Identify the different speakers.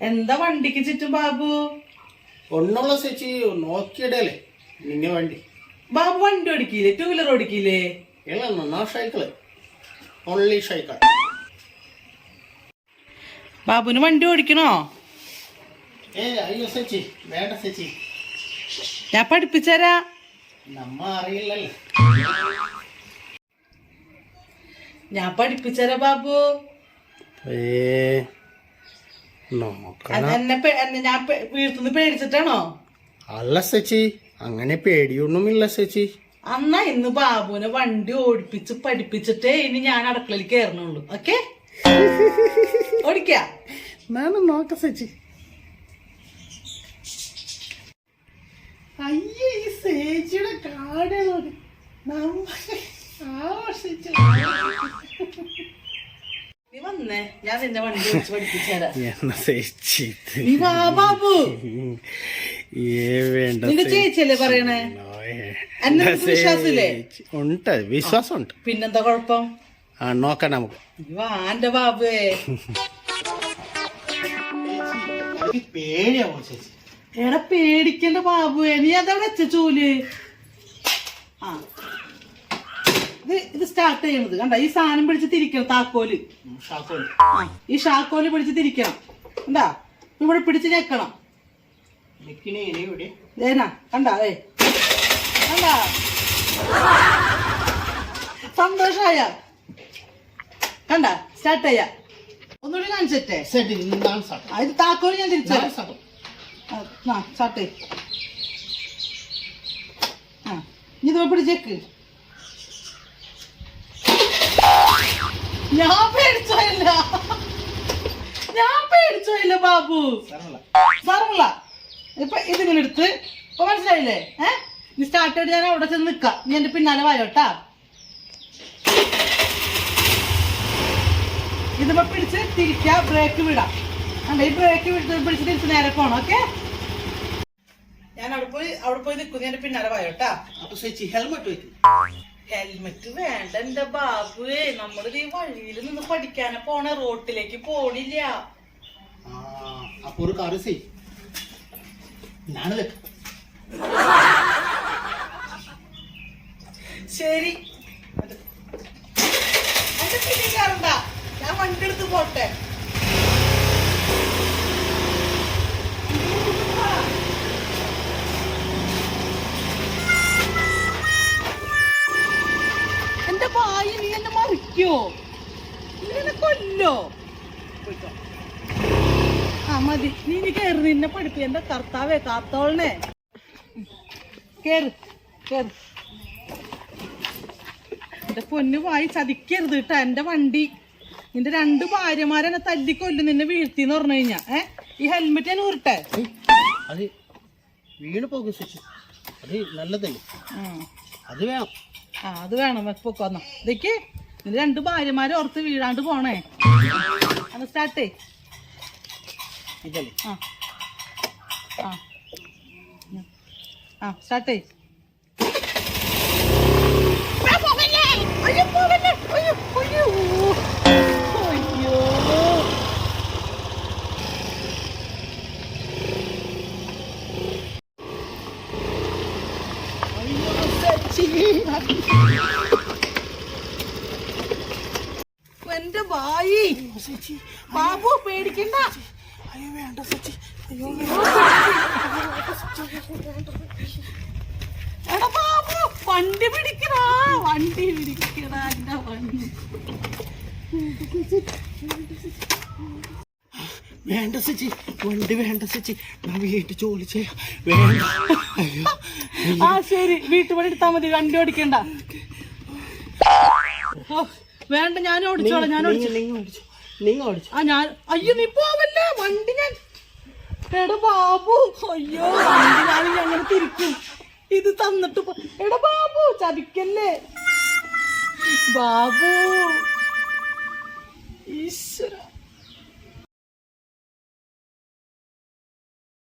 Speaker 1: എന്താ വണ്ടിക്ക് ചുറ്റും ബാബു?
Speaker 2: ഒന്നുള്ള ചേച്ചി നോക്കിയിടലേ നിങ്ങ വണ്ടി.
Speaker 1: ബാബു വണ്ടി ഓടിക്കില്ലേ? Two wheeler ഓടിക്കില്ലേ?
Speaker 2: നന്നാ സൈക്കിൾ ഓൺലി സൈക്കിൾ
Speaker 1: ബാബുന് വണ്ടി ഓടിക്കണോ?
Speaker 2: അയ്യോ വേണ്ട
Speaker 1: ഞാൻ പഠിപ്പിച്ചരാ.
Speaker 2: നമ്മ അറിയില്ലല്ലോ.
Speaker 1: ഞാൻ പഠിപ്പിച്ചരാ ബാബു.
Speaker 2: ഏ
Speaker 1: ഞാൻ പേടിച്ചിട്ടാണോ?
Speaker 2: അല്ല സച്ചി അങ്ങനെ പേടിയൊന്നുമില്ല സച്ചി
Speaker 1: അന്നാ ഇന്ന് ബാബുവിനെ വണ്ടി ഓടിപ്പിച്ച് പഠിപ്പിച്ചിട്ടേ ഇനി ഞാൻ അടുക്കളയിൽ കയറണുള്ളൂ. ഓക്കെ? ഓടിക്കാം.
Speaker 2: നോക്ക സച്ചി അയ്യേ ഈ സേജിയുടെ കാടുകളോട് നമ്മൾ
Speaker 1: ആവർഷിച്ചു വന്നേ. ഞാൻ നിന്നെ വണ്ടി ഓടിച്ച് പഠിപ്പിച്ചരാ.
Speaker 2: എന്ന സേച്ചി
Speaker 1: നീ വാ ബാബു. നിന്റെ ചേച്ചിയല്ലേ പറയണേ? എന്നെ നിനക്ക്?
Speaker 2: ഉണ്ട് വിശ്വാസം ഉണ്ട്
Speaker 1: പിന്നെന്താ കുഴപ്പം?
Speaker 2: ആ നോക്കാം നമുക്ക്.
Speaker 1: നീ വാ എന്റെ ബാബുവേ.
Speaker 2: പേടിയാവോ ചേച്ചി.
Speaker 1: എടാ പേടിക്കണ്ട ബാബുവേ. നീ അതവിടെ വെച്ച ചൂൽ ആ ഇത് ഇത് സ്റ്റാർട്ട് ചെയ്യണത്. കണ്ട? ഈ സാധനം പിടിച്ച് തിരിക്കണം താക്കോൽ. ഈ ഷാക്കോൽ പിടിച്ച് തിരിക്കണം. എന്താ ഇവിടെ പിടിച്ച് ഞെക്കണം. കണ്ടാ? ഏ കണ്ടാ? സന്തോഷായ. കണ്ട? സ്റ്റാർട്ട് ചെയ്യാ. ഒന്നുകൂടി
Speaker 2: കാണിച്ചെ അത്
Speaker 1: താക്കോൽ ഇത് താക്കോൽ ഞാൻ തിരിച്ചു. സ്റ്റാർട്ട് ചെയ് ആ ഇനി ഇത് പിടിച്ചേക്ക്. ഞാൻ പേടിച്ചോയില്ല. ഞാൻ പേടിച്ചോയില്ല ബാബു. സാറല്ല ഇപ്പൊ ഇതിങ്ങനെ എടുത്ത് ഇപ്പൊ മനസ്സിലായില്ലേ? ഏ? നീ സ്റ്റാർട്ട് ചെയ്ത് ഞാൻ അവിടെ ചെന്ന് നിക്കാം. നീ എന്റെ പിന്നാലെ വായോട്ടാ. ഇതിപ്പോ പിടിച്ച് തിരിക്ക ബ്രേക്ക് വിടാം. അല്ല ഈ ബ്രേക്ക് വിട്ട് പിടിച്ച് തിരിച്ച് നേരെ പോണം ഓക്കെ ഞാൻ അവിടെ പോയി അവിടെ പോയി നിൽക്കുന്നു എന്റെ പിന്നാലെ വായോട്ടാ.
Speaker 2: അപ്പൊ ചേച്ചി ഹെൽമെറ്റ് വെക്കും.
Speaker 1: ഹെൽമെറ്റ് വേണ്ട എന്റെ ബാബുവേ നമ്മളിത് ഈ വഴിയിൽ നിന്ന് പഠിക്കാനെ പോണ റോട്ടിലേക്ക് പോണില്ല.
Speaker 2: അപ്പൊ ഒരു കാര്യം ചെയ്
Speaker 1: ശരി. എന്റെ കയറണ്ട ഞാൻ വണ്ടി എടുത്ത് പോട്ടെ. എന്നെ ഇങ്ങനെ നീ കൊല്ലോ. ആ മതി. നീ ഇനി കയറി നിന്നെ പഠിപ്പി എന്റെ കർത്താവേ കാത്തോളനെ. കേറ് കേറ്. എന്റെ പൊന്നു വായി ചതിക്കരുത് കേട്ടോ എന്റെ വണ്ടി. നിന്റെ രണ്ട് ഭാര്യമാരെന്നെ തല്ലിക്കൊല്ലും നിന്നെ വീഴ്ത്തിന്ന് പറഞ്ഞു കഴിഞ്ഞാ. ഏ? ഈ ഹെൽമെറ്റ് ഞാൻ ഊരട്ടെ?
Speaker 2: അത് വീണ് പോകും ചേച്ചി അത് നല്ലതല്ലേ. അത് വേണം.
Speaker 1: ആ അത് വേണം. പൊക്കോന്ന ഇതൊക്കെ. നിന്റെ രണ്ട് ഭാര്യമാരെ ഓർത്ത് വീഴാണ്ട് പോണേ. അത് സ്റ്റാർട്ടേ
Speaker 2: ഇതല്ലേ?
Speaker 1: ആ. ആ. ആ സ്റ്റാർട്ടേ
Speaker 2: ചേച്ചി
Speaker 1: ബാബു പേടിക്കണ്ട.
Speaker 2: അയ്യോ വേണ്ട സച്ചി. അയ്യോ
Speaker 1: എടാ ബാബു വണ്ടി പിടിക്കടാ. വണ്ടി പിടിക്കടാ എന്റെ വണ്ടി?
Speaker 2: വേണ്ട സച്ചി. വണ്ടി വേണ്ട സച്ചി. ഞാൻ വീട്ടിൽ ജോലി ചെയ്യാം. വേണ്ട. അയ്യോ.
Speaker 1: ആ ശരി. വീട്ടുപണി എടുത്താൽ മതി. വണ്ടി ഓടിക്കണ്ട. വേണ്ട ഞാൻ ഓടിച്ചോളാം. ഞാൻ ഓടിച്ചു. ഞാൻ നീ പോവല്ലേ? വണ്ടി ഞാൻ ബാബു അയ്യോ വണ്ടി തിരിക്കും. ഇത് തന്നിട്ട് എടാ ബാബു ചതിക്കല്ലേ? ബാബു. ഈശ്വര.